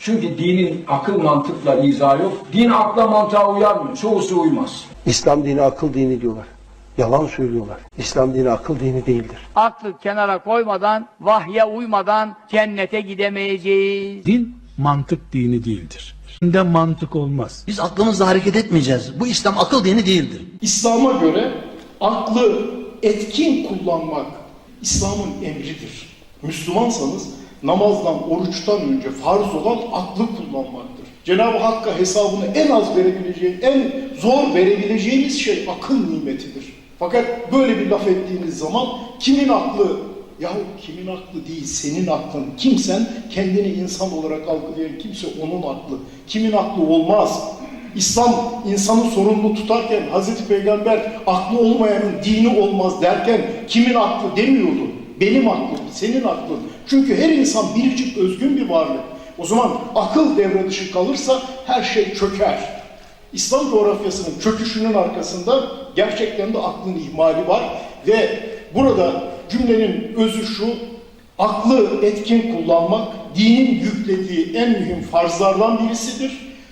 Çünkü dinin akıl mantıkla izahı yok. Din akla mantığa uyar mı? Çoğusu uymaz. İslam dini akıl dini diyorlar. Yalan söylüyorlar. İslam dini akıl dini değildir. aklı kenara koymadan, vahye uymadan cennete gidemeyeceğiz. Din mantık dini değildir. Dinde mantık olmaz. Biz aklımızla hareket etmeyeceğiz. Bu İslam akıl dini değildir. İslam'a göre aklı etkin kullanmak İslam'ın emridir. Müslümansanız namazdan, oruçtan önce farz olan aklı kullanmaktır. Cenab-ı Hakk'a hesabını en az verebileceğin, en zor verebileceğiniz şey akıl nimetidir. Fakat böyle bir laf ettiğiniz zaman kimin aklı Yahu kimin aklı değil, senin aklın. Kimsen kendini insan olarak algılayan kimse onun aklı. Kimin aklı olmaz. İslam insanı sorumlu tutarken Hazreti Peygamber aklı olmayanın dini olmaz derken kimin aklı demiyordu. Benim aklım, senin aklın. Çünkü her insan biricik özgün bir varlık. O zaman akıl devre dışı kalırsa her şey çöker. İslam coğrafyasının çöküşünün arkasında gerçekten de aklın ihmali var ve burada cümlenin özü şu, aklı etkin kullanmak dinin yüklediği en mühim farzlardan birisidir